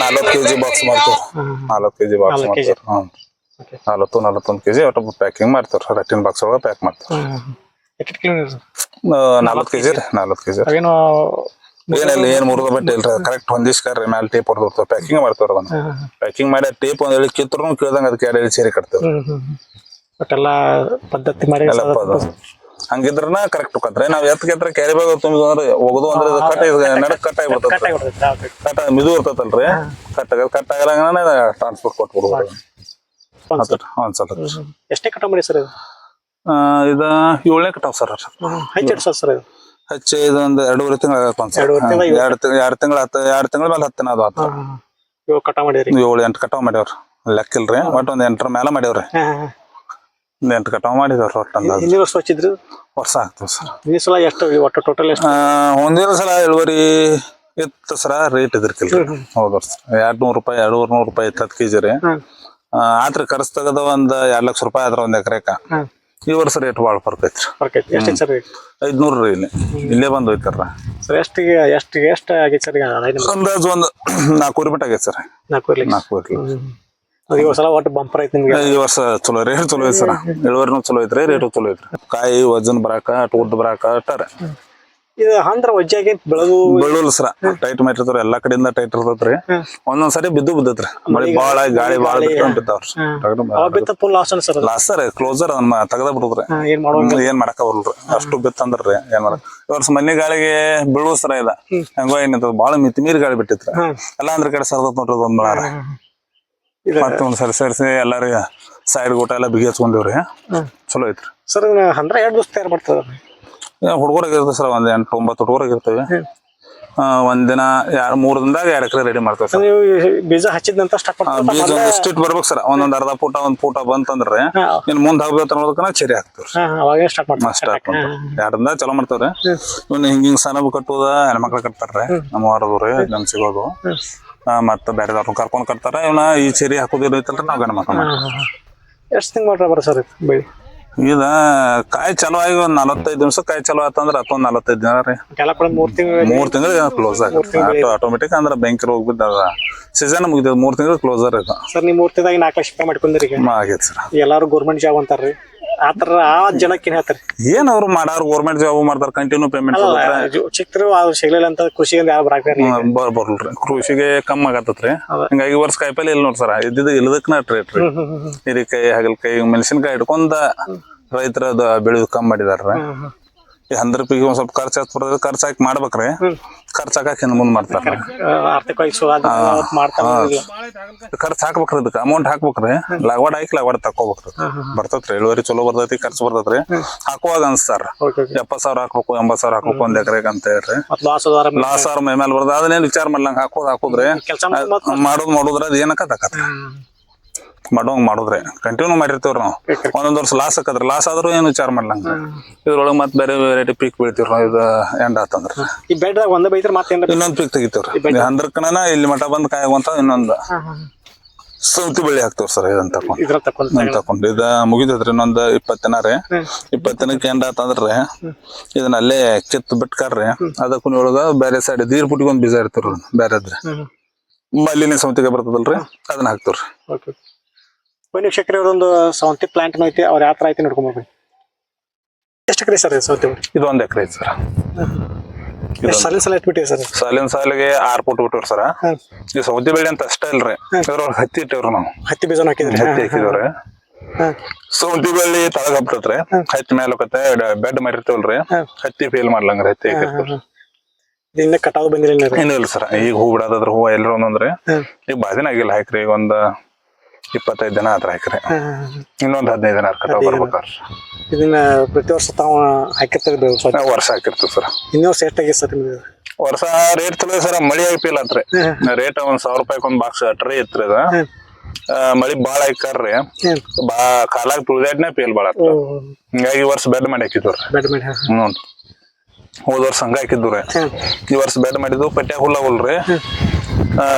ನಾಲ್ಕು ಕೆಜಿ ಬಾಕ್ಸ್ ಮಾಡ್ತಾರೆ ನಾಲ್ಕು ಕೆಜಿ. ಬಾಕ್ಸ್ ಮಾಡ್ತಾರೆ ನಲವತ್ತು ನಲವತ್ತೊಂದು ಕೆಜಿ ಒಟ್ಟು ಪ್ಯಾಕಿಂಗ್ ಮಾಡ್ತಾರೆ. ರಟ್ಟಿನ ಬಾಕ್ಸ್ ಒಳಗೆ ಪ್ಯಾಕ್ ಕಿಲೋಮೀಟರ್ ನಾಲ್ಕು ಕೆಜಿ ರೀ ನಾಲ್ಕು ಕೆಜಿ ಏನು ಏನಿಲ್ಲ ಏನ್ ಮುರಿದ ಬಟ್ಟೆ ಕರೆಕ್ಟ್ ಹೊಂದಿಸ್ಕಾರ್ರಿ ಮ್ಯಾಲ ಟೇಪ್ ಹೊಡೆದಿರ್ತೇವೆ ಪ್ಯಾಕಿಂಗ್ ಮಾಡ್ತೇವ್ರಿ ಅದನ್ನ. ಪ್ಯಾಕಿಂಗ್ ಮಾಡಿ ಟೇಪ್ ಒಂದ್ ಹೇಳಿ ಕಿತ್ತರೂ ಕೇಳ್ದಂಗ ಅದಕ್ಕೆ ಎರಡು ಸೇರಿ. ಒಟ್ಟೆಲ್ಲ ಪದ್ಧತಿ ಮಾಡಿ ಹಂಗಿದ್ರನ ಕರೆಕ್ಟ್ ಹೋಗತ್ರಿ ನಾವ್ ಎತ್ ಕೆತ್ರ ಕ್ಯಾರಿ ಬ್ಯಾಗ್ ತುಂಬಿದ್ವು ಅಂದ್ರೆ ಹೋಗುದು ಅಂದ್ರೆ ಇದು ಕಟ್ ಇದು ನಡಕ್ ಕಟ್ ಆಗಿಬಿಡ್ತೈತಿ. ಕಟ್ ಮಿದು ಇರ್ತೈತಲ್ರಿ. ಕಟ್ ಆಗಲ್ ಕಟ್ ಆಗಲ್ಲ ಟ್ರಾನ್ಸ್ಪೋರ್ಟ್ ಕೊಟ್ಬಿಡ್ಬೋದು. ಒಂದ್ಸಲ ಎಷ್ಟೇ ಕಟ ಮಾಡಿ ಸರ್ ಇದು? ಏಳನೇ ಕಟಾವ್ ಸರ್ ಹಚ್ಚಿ ಸರ್ ಇದು? ಹಚ್ಚಿ ಇದೊಂದು ಎರಡೂವರೆ ತಿಂಗಳ ಎರಡು ತಿಂಗಳ ಎರಡು ತಿಂಗಳ ಹತ್ತು ಎರಡು ತಿಂಗಳ ಮೇಲೆ ಹತ್ತಿನ ಅದು ಆತ. ಕಟಾವ್ ಕಟ ಮಾಡಿದ್ರಿ ಏಳು ಎಂಟು ಕಟಾವ್ ಮಾಡ್ಯಾವ್ರಿ. ಲೆಕ್ಕ ಇಲ್ರಿ ಒಂದು ಒಂದ್ ಎಂಟರ ಮೇಲೆ ಮಾಡ್ಯಾವ್ರಿ. ಒಂದ್ ಎಂಟು ಕಟಾವ್ ಮಾಡಿದವ್ರಿ ಒಟ್ಟು ಅಂದಾಜು. ಹಿಂದಿನ ವರ್ಷ ಹಚ್ಚಿದ್ರು? ವರ್ಷ ಆಗ್ತದೆ ಸರ್. ಈ ಸಲ ಎಷ್ಟು ಒಟ್ಟು ಟೋಟಲ್ ಎಷ್ಟು? ಒಂದಿನ ಸಲ ಇಳುವರಿ ಇತ್ತು ಸರ ರೇಟ್ ಇದ್ರಕಿಲ್ರಿ ಹೌದು ಸರ್. ಎರಡ್ ನೂರು ರೂಪಾಯಿ ಎರಡೂವರೆ ನೂರು ರೂಪಾಯಿ ಇತ್ತು ಹತ್ತು ಕೆಜಿ ರೀ. ಹ್ಮ್ ಆ, ಆತ್ರ ಖರ್ಚು ತೆಗದ ಒಂದ್ ಎರಡ್ ಲಕ್ಷ ರೂಪಾಯಿ ಆದ್ರ ಒಂದ್ ಎಕರೆಕ. ಈ ವರ್ಷ ರೇಟ್ ಭಾಳ ಫರ್ಕ್ ಐತ್ರಿ ಬರ್ಕೈತಿ. ಎಷ್ಟು ಸರ್ ಐದ್ನೂರು ರೀ ಇಲ್ಲಿ. ಇಲ್ಲೇ ಬಂದು ಹೋಯ್ತಾರ ಸರ್ ಎಷ್ಟಿಗೆ ಎಷ್ಟು ಎಷ್ಟು ಆಗೈತೆ ಸರ್ ಅಂದಾಜು ಒಂದು ನಾಲ್ಕೂರು ಮಟ್ಟ ಆಗೈತೆ ಸರ್. ನಾಲ್ಕೂರು ಅದು ಈ ಸಲ ಒಟ್ಟು ಬಂಪರ್ ಐತೆ ನಿಮ್ಗೆ? ಈ ವರ್ಷ ಚಲೋ ರೇಟ್ ಚಲೋ ಐತಿ ಸರ್. ಇಳುವರಿನೂ ಚಲೋ ಐತ್ರಿ ರೇಟು ಚಲೋ ಐತ್ರಿ. ಕಾಯಿ ವಜನ್ ಬರಾಕ ಅಟ್ ಉದ್ದ ಬರಾಕ ಅಟ್ಟಾರ. ಇದು ಅಂದ್ರ ವಜ್ಜಾಗಿ ಸರ ಟೈಟ್ ಮಾಡಿರ್ತಾರ ಎಲ್ಲಾ ಕಡೆಯಿಂದ ಟೈಟ್ ಇರ್ತೈತ್ರಿ ಒಂದೊಂದ್ ಸರಿ ಬಿದ್ದು ಬಿದ್ದತ್ರಿ. ಮಳೆ ಬಾಳ ಗಾಳಿ ಬಾಳ ಲಾಸ್ ಸರ್. ಕ್ಲೋಸರ್ ಅದನ್ನ ತೆಗದ ಬಿಡುದ್ರಿ. ಏನ್ ಮಾಡಕ ಬರ್ಲ್ರಿ ಅಷ್ಟು ಬಿತ್ತಂದ್ರಿ ಏನ್ ಮಾಡಕ್. ಈ ವರ್ಷ ಮನೆ ಗಾಳಿಗೆ ಬೀಳುವ ಸರ ಇದ ಹೆಂಗೋ ಏನಿರ್ತದ ಬಾಳ ಮಿತಿ ಮೀರಿ ಗಾಳಿ ಬಿಟ್ಟಿತ್ರಿ. ಎಲ್ಲಾ ಅಂದ್ರ ಕಡೆ ಸರ್ದ ನೋಡ್ರಿ ಒಂದ್ ಮತ್ತ ಒಂದ್ ಸರಿ ಸೇರಿಸಿ ಎಲ್ಲಾರು ಸೈಡ್ ಗೋಟ ಎಲ್ಲ ಬಿಗಿ ಹಚ್ಕೊಂಡಿವ್ರಿ. ಚಲೋ ಐತ್ರಿ. ಸರ್ ಅಂದ್ರೆ ಎರಡು ದಿವಸ ತಯಾರು ಮಾಡ್ತದ ಹುಡುಗರಾಗಿರ್ತದೆ ಸರ್ ಒಂದ್ ಎಂಟು ಒಂಬತ್ತು ಹುಡುಗರಿಗೆ ಇರ್ತೇವೆ. ಆ, ಒಂದಿನ ಎರಡ್ ಮೂರ್ ದಿನದಾಗ ಎರಡ್ ಎಕರೆ ರೆಡಿ ಮಾಡ್ತೇವೆ ಸರ್. ನೀವು ಬೀಜ ಹಚ್ಚಿದ ನಂತರ ಸ್ಟಾರ್ಟ್ ಬೀಜ ಇಷ್ಟಿಟ್ ಬರ್ಬೇಕು ಸರ್. ಒಂದೊಂದು ಅರ್ಧ ಫೂಟ ಒಂದು ಫೂಟ ಬಂತಂದ್ರೆ ಇನ್ನು ಮುಂದೆ ಹೋಗ್ಬೇಕು ಅನ್ನೋದಕ್ಕನ ಚರಿ ಹಾಕ್ತೀವಿ ಅವಾಗ ಸ್ಟಾರ್ಟ್ ಮಾಡ್ತಾರೆ. ಸ್ಟಾರ್ಟ್ ಮಾಡ್ತಾರ ಎರಡರಿಂದ ಚಲೋ ಮಾಡ್ತಾವ್ರಿ ಇವ್ನ ಹಿಂಗ ಹಿಂಗ್ ಸನಬ್ ಕಟ್ಟುದ ಹೆಣ್ಮಕ್ಳು ಕಟ್ತಾರ್ರಿ ನಮ್ಮ ವಾರದವ್ರಿ ನಮ್ ಸಿಗೋದು. ಮತ್ತ ಬೇರೆದವ್ರು ಕರ್ಕೊಂಡ್ ಕಟ್ತಾರ. ಇವನ ಈ ಚರಿ ಹಾಕೋದಿಲ್ಲ ಐತಲ್ರಿ ನಾವ್ ಗಣ ಮಕ್ಕಳ ಎಷ್ಟು ತಿಂಗ್ ಮಾಡ್ರ ಬರ ಸರ್ ಬೆಳಿ? ಇದ ಕಾಯಿ ಚಲೋ ಆಗಿ ಒಂದ್ ನಲವತ್ತೈದು ನಿಮಿಷ ಕಾಯಿ ಚಲೋ ಆತಂದ್ರ ಅಥವಾ ನಲವತ್ತೈದು ದಿನ ರೀ. ಮೂರ್ ತಿಂಗಳು ಮೂರ್ ತಿಂಗಳು ಕ್ಲೋಸ್ ಆಗುತ್ತೆ ಆಟೋಮೆಟಿಕ್ ಅಂದ್ರ ಬ್ಯಾಂಕ್ ಹೋಗ್ಬಿದ್ದ ಸೀಸನ್ ಮುಗಿದ ಮೂರ್ ತಿಂಗಳು ಕ್ಲೋಸರ್ ಇದು. ಸರ್ ನೀವು ಮೂರ್ ತಿಂಗಳಿಗೆ ನಾಲ್ಕು ಲಕ್ಷ ರೂಪಾಯಿ ಮಾಡ್ಕೊಂಡ್ರಿ ಆಗೈತೆ ಸರ್. ಎಲ್ಲಾರು ಗೌರ್ಮೆಂಟ್ ಜಾಬ್ ಅಂತಾರ್ರಿ. ಆತರ ಆ ಜನಕ್ಕೆ ಹೇಳ್ತಾರೆ? ಏನ್ ಅವ್ರು ಮಾಡಾರ ಗೌರ್ಮೆಂಟ್ ಜಾಬ್ ಮಾಡ್ತಾರ ಕಂಟಿನ್ಯೂ ಪೇಮೆಂಟ್ ಚಿಕ್ಕರು ಅವ್ರು ಸಿಗ್ಲಿಲ್ಲ ಅಂತ ಖುಷಿ ಯಾರು ಬರಾಕ್ರಿ ಬರ್ ಬರ್ಲ್ರಿ. ಕೃಷಿಗೆ ಕಮ್ಮಿ ಆಗತ್ತತ್ರಿ. ಹಿಂಗಾಗಿ ವರ್ಷ ಕಾಯಿಪಲ್ಲೆ ಇಲ್ಲ ನೋಡ್ ಸರ್ ಇದ್ದಿದ್ದು ಇಲ್ಲದಕ್ಕನ ರೇಟ್ ರೀ. ಹಿರಿಕಾಯಿ ಹಾಗಲಕಾಯಿ ಮೆಣಸಿನಕಾಯಿ ಹಿಡ್ಕೊಂಡ ರೈತರ ಬೆಳೆದು ಕಮ್ಮಿ ಮಾಡಿದಾರ ಈ ಹಂದ್ರ ರೂಪಾಯಿಗೆ ಒಂದ್ ಸ್ವಲ್ಪ ಖರ್ಚು ಹಾಕಿ ಬರ್ತದೆ. ಖರ್ಚು ಹಾಕಿ ಮಾಡ್ಬೇಕ್ರಿ. ಖರ್ಚು ಹಾಕಕ್ ಹಿಂದ್ ಮುಂದ್ ಮಾಡ್ತಾರ. ಆರ್ಥಿಕವಾಗಿ ಸುಧಾರ ಮಾಡ್ತಾರ. ಖರ್ಚು ಹಾಕ್ಬೇಕ್ರಿ ಇದಕ್ಕೆ. ಅಮೌಂಟ್ ಹಾಕ್ಬೇಕ್ರಿ. ಲಾಗವಾಡ ಹಾಕಿ ಲಾಗವಾಡ ತಕೋಬೇಕ್ರಿ ಬರ್ತೈತ್ರಿ. ಇಳುವರಿ ಚಲೋ ಬರ್ತೈತಿ ಖರ್ಚು ಬರ್ತೈತ್ರಿ. ಹಾಕುವಾಗ ಅನ್ಸ್ತಾರ. ಎಪ್ಪತ್ ಸಾವಿರ ಹಾಕ್ಬೇಕು ಎಂಬತ್ ಸಾವಿರ ಹಾಕ್ಬೇಕು ಒಂದ್ ಎಕರೆಗೆ ಅಂತ ಹೇಳ್ರಿ. ಲಾಸ್ ಅವ್ರ ಮೈ ಮೇಲೆ ಬರ್ತದ. ಅದನ್ನೇನ್ ವಿಚಾರ ಮಾಡ್ಲಂಗ ಹಾಕೋದ್ ಹಾಕುದ್ರಿ ಮಾಡೋದ್ ಮಾಡೋದ್ರ ಅದ್ ಏನಕ್ಕ ತಕತ್ರಿ ಮಾಡೋಂಗ್ ಮಾಡಿದ್ರೆ ಕಂಟಿನ್ಯೂ ಮಾಡಿರ್ತೀವ್ರಿ ನಾವು. ಒಂದೊಂದ್ ವರ್ಷ ಲಾಸ್ ಹಾಕಿದ್ರೆ ಲಾಸ್ ಆದ್ರೂ ಏನು ವಿಚಾರ ಮಾಡ್ಲಂಗ ಇದ್ರೊಳಗೆ ಮತ್ತೆ ಬೇರೆ ವೆರೈಟಿ ಪೀಕ್ ಬೆಳಿತೀವ್ರಿ ನಾವು ಇದು ಎಂಡ್ ಆತಂದ್ರ. ಈ ಬೆಡ್ದಾಗ ಒಂದೇ ಬೈತ್ರ ಮತ್ತೆ ಇನ್ನೊಂದು ಪೀಕ್ ತೆಗಿತೀವ್ರಿ. ಹಂದ್ರಕನ ಇಲ್ಲಿ ಮಠ ಬಂದ್ ಕಾಯಂತ ಇನ್ನೊಂದ್ ಸೌತಿ ಬೆಳಿ ಹಾಕ್ತೇವ್ರಿ ಸರ್ ಇದನ್ನ ತಕೊಂಡ್ ತಕೊಂಡ್ ಇದ ಮುಗಿದ್ರಿ ಇನ್ನೊಂದ್ ಇಪ್ಪತ್ ದಿನ ರೀ. ಇಪ್ಪತ್ ದಿನಕ್ಕೆ ಎಂಡ್ ಆತಂದ್ರೆ ಇದನ್ನ ಅಲ್ಲೇ ಕಿತ್ ಬಿಟ್ಕಾರ್ರಿ. ಅದಕ್ಕೂ ಒಳಗ ಬೇರೆ ಸೈಡ್ ದೀರ್ ಪುಟ್ಟಿಗೆ ಒಂದ್ ಬೀಜ ಬೇರೆ ಬೇರೆದ್ರಿ. ಮಲ್ಲಿನ ಸೌತಿಗೆ ಬರ್ತದಲ್ರಿ ಅದನ್ನ ಹಾಕ್ತೇವ್ರಿ. ಬನ್ನಿ ವೀಕ್ಷಕರೇ ಒಂದು ಸೌಂತಿ ಪ್ಲಾಂಟ್ ಐತಿ ಅವ್ರ ಯಾವ ಐತಿ ಐತಿ ನೋಡ್ಕೊಂಬರ್ಬೇಕು ಎಷ್ಟು ಎಕರೆ ಸರ್ ಸೌಂತಿ ಇದು ಒಂದ್ ಎಕರೆ ಐತಿ ಸರ್. ಸಾಲಿನ ಸಾಲ ಸಲ ಇಟ್ಬಿಟ್ಟಿವಿ ಸರ್ ಸಾಲಿನ ಸಾಲಿಗೆ ಆರ್ ಫುಟ್ ಬಿಟ್ಟಿವ್ರಿ ಸರ. ಈ ಸೌತಿ ಬೆಳೆ ಅಂತ ಅಷ್ಟೇ ಇಲ್ರಿ ಇದ್ರೊಳಗೆ ಹತ್ತಿ ಇಟ್ಟಿವ್ರಿ ನಾವು. ಹತ್ತಿ ಬೀಜನ ಹಾಕಿದ್ರಿ ಹತ್ತಿ ಹಾಕಿದವ್ರಿ. ಸೌಂತಿ ಬಳ್ಳಿ ತಳಗ ಹಬ್ತತ್ರಿ ಹತ್ತಿ ಮೇಲೆ ಹೋಗತ್ತೆ ಬೆಡ್ ಮಾಡಿರ್ತೇವಲ್ರಿ. ಹತ್ತಿ ಫೇಲ್ ಮಾಡ್ಲಂಗ್ರಿ ಹತ್ತಿ ಕಟಾವ್ ಹಾಕಿರ್ತೀವಿ ಕಟಾವ್ ಬಂದಿರಲಿಲ್ಲ ಇಲ್ಲ ಸರ್. ಈಗ ಹೂ ಬಿಡೋದಾದ್ರ ಹೂವ ಎಲ್ಲರೂ ಒಂದೊಂದ್ರಿ. ಈಗ ಬಾಜಿನ ದಿನ ಆಗಿಲ್ಲ ಹಾಕ್ರಿ ಈಗ ಒಂದ್ ಇಪ್ಪತ್ತೈದು ದಿನ ಆತ್ರ ಹಾಕ್ರಿ ಇನ್ನೊಂದು ಹದಿನೈದು ದಿನ ಕಟಾವ್ ಬರ್ಬೇಕಾರ ಇದನ್ನ ಪ್ರತಿ ವರ್ಷ ತಾವು ಹಾಕಿರ್ತಾರೆ ವರ್ಷ ಹಾಕಿರ್ತೀವಿ ಸರ್. ಇನ್ನೂ ವರ್ಷ ಎಷ್ಟಾಗಿದೆ ಸರ್ ನಿಮ್ದು? ವರ್ಷ ರೇಟ್ ಚಲೋ ಸರ್ ಮಳಿ ಐಪಿಲ್ ಪೀಲ್ ಆತ್ರಿ ರೇಟ್ ಒಂದ್ ಸಾವಿರ ರೂಪಾಯಿ ಒಂದ್ ಬಾಕ್ಸ್ ಟ್ರೇ ಇತ್ರಿ ಅದ. ಮಳಿ ಬಾಳ ಐಕಾರ್ರಿ. ಬಾ ಕಾಲಾಗ ತುಳಿದಾಡ್ನೆ ಪೇಲ್ ಬಾಳ ಹಿಂಗಾಗಿ ಈ ವರ್ಷ ಬೆಡ್ ಮಾಡಿ ಹಾಕಿದ್ವಿ ಬೆಡ್ ಮಾಡಿ ಹ್ಞೂ ಹೋದ ವರ್ಷ ಹಂಗ ಹಾಕಿದ್ವಿ ಈ ವರ್ಷ ಬೆಡ್ ಮಾಡಿದ್ವು ಪಟ್ಯಾಗ ಹುಲ್ಲಾಗಲ್ರಿ ಆ,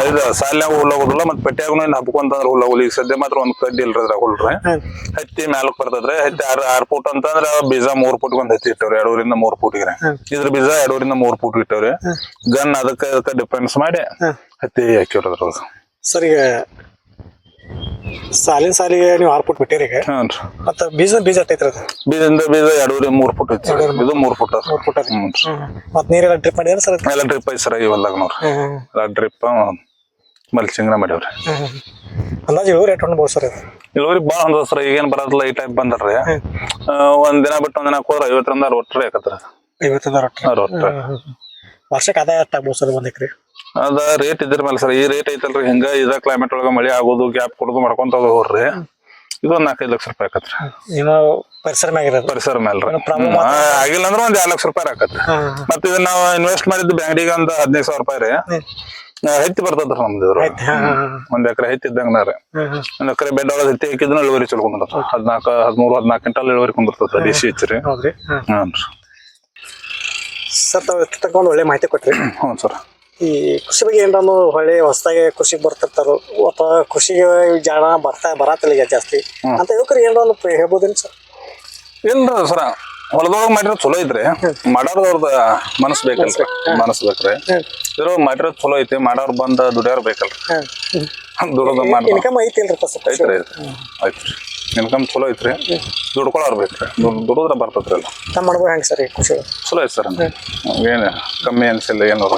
ಇದು ಸಾಲ್ಯಾಗ ಹುಲ್ಲಾಗುದಿಲ್ಲ ಮತ್ ಪಟ್ಯಾಗನು ಏನ್ ಹಬ್ಕೊಂತಂದ್ರ ಹುಲ್ಲಾಗುಲ್ ಈಗ ಸದ್ಯ ಮಾತ್ರ ಒಂದ್ ಕಡ್ಡಿ ಇಲ್ರಿ ಅದ್ರ ಹುಲ್ರಿ. ಹತ್ತಿ ಮ್ಯಾಲಕ್ ಬರ್ತದ್ರಿ. ಹತ್ತಿ ಆರ್ ಆರ್ ಫೂಟ್ ಅಂತಂದ್ರ ಬೀಜ ಮೂರ್ ಫುಟ್ ಒಂದ್ ಹತ್ತಿ ಇಟ್ಟವ್ರಿ ಎರಡೂರಿಂದ ಮೂರ್ ಫೂಟ್ಗೆ. ಇದ್ರ ಬೀಜ ಎರಡೂರಿಂದ ಮೂರ್ ಫೂಟ್ ಇಟ್ಟವ್ರಿ. ಗನ್ ಅದಕ್ಕ ಅದಕ್ಕ ಡಿಫೆನ್ಸ್ ಮಾಡಿ ಹತ್ತಿ ಹಾಕಿವ್ರಿ ಅದ್ರ ಸರಿ ಸಾಲಿನ ಸಾಲಿಗೆ ನೀವು ಆರು ಫುಟ್ ಬಿಟ್ಟಿರಿ ಈಗ. ಮತ್ತು ಬೀಜ ಬೀಜ ಐತ್ರಿ ಅದು? ಬೀಜದಿಂದ ಬೀಜ ಎರಡೂರಿ ಮೂರು ಫುಟ್ ಐತಿ ಇದು ಮೂರ್ ಫುಟ್ ಮೂರು ಫುಟ್ ಮತ್ತೆ ಹ್ಞೂ ಮತ್ತು ನೀರೆಲ್ಲ ಡ್ರಿಪ್ ಮಾಡಿದ್ರೆ ಸರ್ ಎಲ್ಲ ಡ್ರಿಪ್ ಐತಿ ಸರ್ ಇವೆಲ್ಲ ನೋಡ್ರಿ. ಎಲ್ಲ ಡ್ರಿಪ್ ಮಲ್ಚಿಂಗ್ನ ಮಾಡ್ಯಾವ್ರಿ. ಹಾಂ ಅಂದಾಜು ಇಳುವರಿ ರೇಟ್ ಅನ್ಬೋದು ಸರ್ ಇಳುವರಿ ಭಾಳ ಅಂದ್ರೆ ಸರ್ ಈಗೇನು ಬರೋದಿಲ್ಲ ಈ ಟೈಪ್ ಬಂದರ್ರಿ ಒಂದು ದಿನ ಬಿಟ್ಟು ಒಂದ್ ದಿನ ಹೋದ್ರ ಐವತ್ತರಿಂದ ಅರವತ್ತು ರೀ ಐವತ್ತರಿಂದ ಅರವತ್ತು ವರ್ಷಕ್ಕೆ ಆದಾಯ ಎಷ್ಟಾಗ್ಬೋದು ಸರ್ ಒಂದು ಎಕರೆ? ಅದ ರೇಟ್ ಇದ್ರ ಮೇಲೆ ಸರ್ ಈ ರೇಟ್ ಐತಲ್ರಿ ಹಿಂಗ ಇದ ಕ್ಲೈಮೇಟ್ ಒಳಗ ಮಳೆ ಆಗೋದು ಗ್ಯಾಪ್ ಕೊಡೋದು ಮಾಡ್ಕೊಂತ ಹೋಗ್ರಿ ಇದೊಂದ್ ನಾಲ್ಕೈದು ಲಕ್ಷ ರೂಪಾಯಿ ಆಕತ್ರಿ. ಏನು ಪರಿಸರ ಮ್ಯಾಗ ಪರಿಸರ ಮೇಲ್ ಆಗಿಲ್ಲ ಅಂದ್ರೆ ಒಂದ್ ಎರಡು ಲಕ್ಷ ರೂಪಾಯಿ ಆಕತ್ರಿ. ಮತ್ತ ಇದನ್ನ ನಾವು ಇನ್ವೆಸ್ಟ್ ಮಾಡಿದ್ದು ಬ್ಯಾಂಕಿಗೆ ಒಂದ್ ಹದಿನೈದು ಸಾವಿರ ರೂಪಾಯಿ ರೀ. ಹೆಚ್ಚಿ ಹತ್ತಿ ಬರ್ತದ್ರಿ ನಮ್ದು ಇದ್ರ ಒಂದ್ ಎಕರೆ ಹತ್ತಿ ಇದ್ದಂಗ ರೀ. ಒಂದ್ ಎಕರೆ ಬೆಡ್ ಒಳಗೆ ಹತ್ತಿ ಹಾಕಿದ್ರು ಇಳುವರಿ ಚಲೋ ಕುಂದಿರ್ತದ ಹದಿನಾಲ್ಕು ಹದಿಮೂರು ಹದಿನಾಲ್ಕು ಕ್ವಿಂಟಲ್ ಇಳುವರಿ ಕುಂದಿರ್ತದ ದೇಶಿ ಹೆಚ್ಚು ರೀ. ಹಾಂ. ಹ್ಞೂ ಸರ್ ತಾವು ತಕ್ಕ ಒಳ್ಳೆ ಮಾಹಿತಿ ಕೊಟ್ರಿ? ಹ್ಞೂ ಸರ್. ಈ ಕೃಷಿ ಬಗ್ಗೆ ಏನಾರು ಹೊಳ್ಳಿ ಹೊಸದಾಗಿ ಕೃಷಿಗೆ ಬರ್ತಿರ್ತಾರೋ ಅಥವಾ ಕೃಷಿಗೆ ಜಾಣ ಬರ್ತಾ ಬರತ್ತಲ್ಲ ಈಗ ಜಾಸ್ತಿ. ಅಂತ ಯುವಕರಿಗೆ ಏನಾರ ಒಂದು ಹೇಳ್ಬೋದೇನು ಸರ್? ಇಲ್ರಿ ಸರ ಹೊಲದೊಳಗ ಮಾಡಿರೋ ಚಲೋ ಐತ್ರಿ. ಮಾಡೋರ್ದ ಮನಸ್ ಬೇಕಲ್ರಿ. ಮನಸ್ ಬೇಕ್ರಿ. ಇರೋ ಮಾಡಿರೋ ಚಲೋ ಐತಿ ಮಾಡೋರ್ ಬಂದ ದುಡಿಯೋರ್ ಬೇಕಲ್ರಿ. ದುಡೋದ ಮಾಡಿ ಐತಿ ಐತ್ರಿ ಐತ್ರಿ. ಇನ್ಕಮ್ ಚಲೋ ಐತ್ರಿ. ದುಡ್ಕೊಳೋರ್ ಬೇಕ್ರಿ. ದುಡ್- ದುಡಿದ್ರ ಬರ್ತದ್ರಿ ಎಲ್ಲ. ತಮ್ಮ ಮಾಡ್ಬೋದು ಹೆಂಗೆ ಸರ್ ಈ ಕೃಷಿ ಚಲೋ ಐತೆ ಸರ್ ಏನು ಕಮ್ಮಿ ಅನ್ಸಿಲ್ಲ ಏನಾರ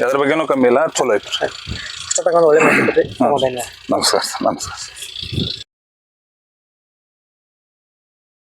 ಎದ್ರ ಬಗ್ಗೆನೂ ಕಮ್ಮಿ ಇಲ್ಲ ಚಲೋ ಐತ್ರಿ. ತಗೊಂಡು ಒಳ್ಳೆ ನಮಸ್ಕಾರ ಸರ್ ನಮಸ್ಕಾರ